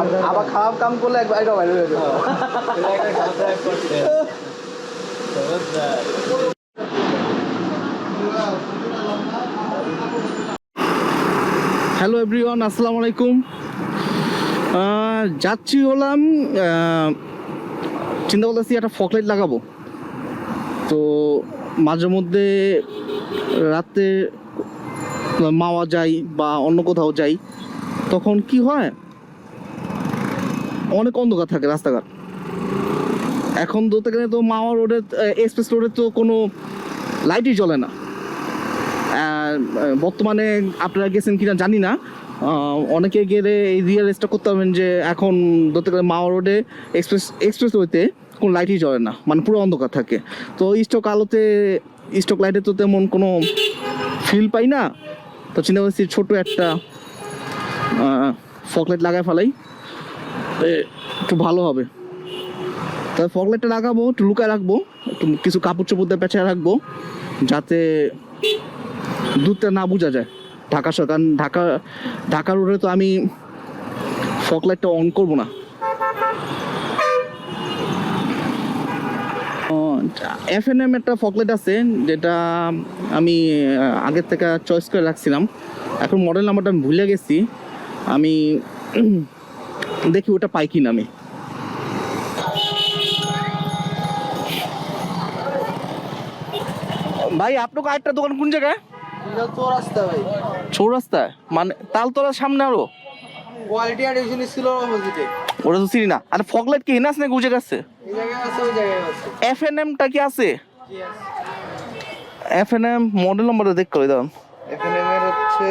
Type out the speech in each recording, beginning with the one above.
আব- আবার খারাপ কাম করলে একবার বাইরে হয়ে হ্যালো এভরিওয়ান আসসালামু আলাইকুম। যাচ্ছি হলাম চিন্তা করতেছি একটা ফকলাইট লাগাবো। তো মাঝে মধ্যে রাতে মাওয়া যাই বা অন্য কোথাও যাই, তখন কি হয়? অনেক অন্ধকার থাকে রাস্তাঘাট। এখন ধরতে গেলে তো মাওয়া রোডে এক্সপ্রেস রোডে তো কোনো লাইটই জ্বলে না। বর্তমানে আপনারা গেছেন কিনা জানি না। অনেকে গেলে এই রিয়েলাইজটা করতে পারবেন যে এখন ধরতে গেলে মাওয়া রোডে এক্সপ্রেস এক্সপ্রেস ওয়েতে কোনো লাইটই জ্বলে না। মানে পুরো অন্ধকার থাকে। তো স্টক আলোতে স্টক লাইটে তো তেমন কোনো ফিল পাই না। তো চিন্তা করছি ছোটো একটা ফকলাইট লাগায় ফেলাই। একটু ভালো হবে। তাই ফকলাইটটা লাগাবো, একটু লুকায় রাখব, একটু কিছু কাপড় চোপড় দিয়ে পেঁচায় রাখব, যাতে দূরটা না বোঝা যায় ঢাকা শহর। কারণ ঢাকা ঢাকা রোডে তো আমি ফকলাইটটা অন করব না। এফ এন এম একটা ফকলাইট আছে, যেটা আমি আগের থেকে চয়েস করে রাখছিলাম। এখন মডেল নাম্বারটা আমি ভুলে গেছি। আমি দেখি ওটা পাই কিনা আমি। ভাই আপনার আরেকটা দোকান কোন জায়গায়? এটা তো রাস্তা ভাই। চৌরাস্তায়? মানে তালতলার সামনে আরও? কোয়ালিটি আর ছিল অপোজিটে ওটা তো চিনি না। আর কি নাকি ওই জায়গায় আছে? এফ এন কি আছে? এফ এন এম মডেল নাম্বারটা দেখ করে দাও এখানে এর হচ্ছে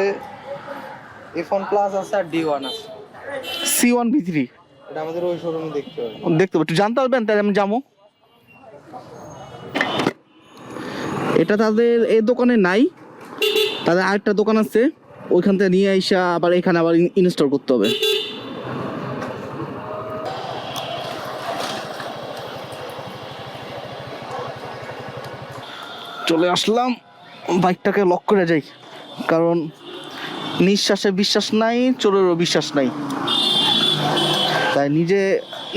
প্লাস আছে আর ডি ওয়ান আছে। সি ওয়ান ভি থ্রি এটা আমাদের ওই শোরুমে দেখতে হবে। দেখতে পাবো একটু জানতে পারবেন তাহলে আমি যাব। এটা তাদের এই দোকানে নাই। তাদের আরেকটা দোকান আছে। ওইখান থেকে নিয়ে আইসা আবার এখানে আবার ইনস্টল করতে হবে। চলে আসলাম। বাইকটাকে লক করে যাই। কারণ নিঃশ্বাসে বিশ্বাস নাই চোরেরও বিশ্বাস নাই। তাই নিজে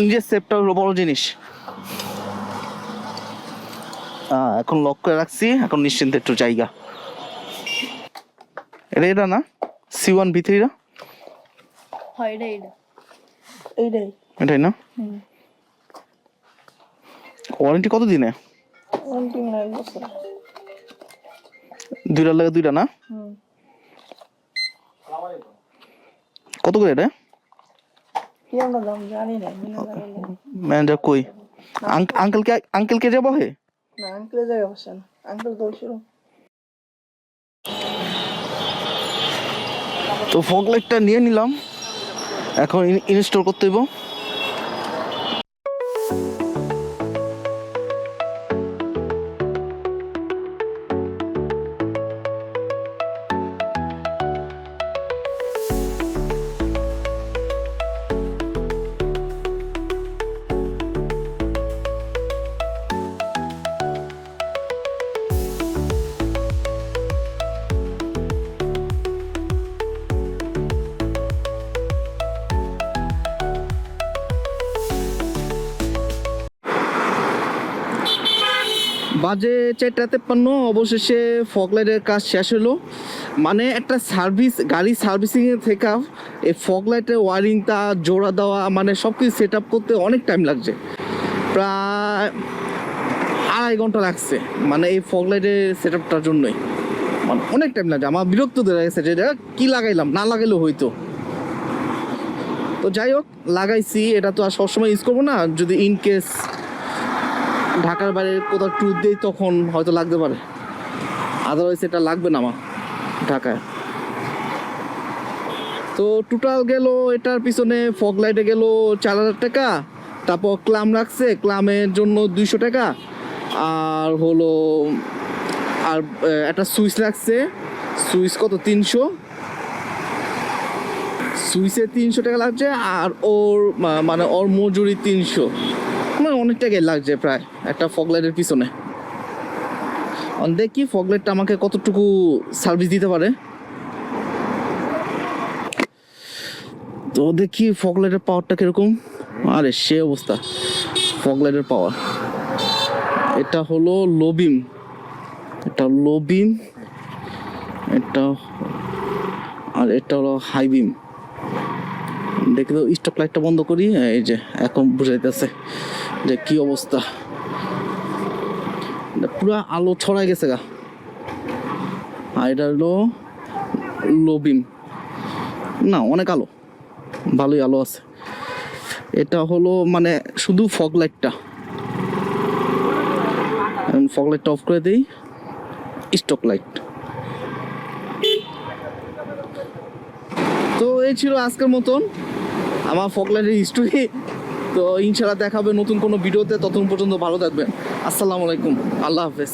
নিজের সেফটা হলো বড় জিনিস। এখন লক করে রাখছি এখন নিশ্চিন্তে একটু জায়গা। এটা এটা না? সি ওয়ান বি এইটাই। এটাই না? ওয়ারেন্টি কত দিনে? দুইটার লাগে দুইটা না? কত করে এটা কি আমরা দাম জানি না মিলে জানি না ম্যানেজার কই? আঙ্কেলকে আঙ্কেলকে যাব হে? না আঙ্কেল তো শুরু তো ফগ লাইটটা নিয়ে নিলাম। এখন ইনস্টল করতে হইব। বাজে চারটা তেপ্পান্ন, অবশেষে ফগলাইটের কাজ শেষ হলো। মানে একটা সার্ভিস, গাড়ি সার্ভিসিংয়ে থেকে এই ফগলাইটের ওয়ারিংটা, জোড়া দেওয়া মানে সব কিছু সেট আপ করতে অনেক টাইম লাগছে। প্রায় আড়াই ঘণ্টা লাগছে মানে এই ফগলাইটের সেট আপটার জন্যই। মানে অনেক টাইম লাগছে, আমার বিরক্ত ধরে গেছে যে কী লাগাইলাম, না লাগাইলেও হইতো। তো যাই হোক, লাগাইছি, এটা তো আর সবসময় ইউজ করব না, যদি ইন কেস ঢাকার বাইরে কোথাও ট্যুর দিই তখন হয়তো লাগতে পারে। আদারওয়াইজ এটা লাগবে না আমার ঢাকায়। তো টোটাল গেল এটার পিছনে ফগ লাইটে গেল চার হাজার টাকা, তারপর ক্লাম রাখছে ক্লামের জন্য দুইশো টাকা, আর হলো, আর একটা সুইচ রাখছে, সুইচ কত, তিনশো? সুইচে তিনশো টাকা লাগছে, আর ওর মানে ওর মজুরি তিনশো। অনেক টাকাই লাগছে প্রায়, একটা ফগলাইটের পিছনে। দেখি ফগলাইটটা আমাকে কতটুকু সার্ভিস দিতে পারে। তো দেখি ফগলাইটের পাওয়ারটা কীরকম। আরে সে অবস্থা ফগলাইটের পাওয়ার এটা হলো লোবিম এটা লোবিম এটা আর এটা হলো হাই বিম দেখি তো স্টক লাইটটা বন্ধ করি, এই যে এখন বুঝাইতেছে যে কি অবস্থা। পুরো আলো ছড়াই গেছে গা। আর এটা হলো লো বিম না, অনেক আলো। ভালোই আলো আছে। এটা হলো মানে শুধু ফগ লাইটটা ফগ লাইটটা অফ করে দিই স্টক লাইট তো এই ছিল আজকের মতন। আমার ফকলাইটের হিস্টোরি তো ইনশাল্লাহ দেখাবে নতুন কোনো ভিডিওতে, ততক্ষণ পর্যন্ত ভালো থাকবেন। আসসালামু আলাইকুম। আল্লাহ হাফেজ।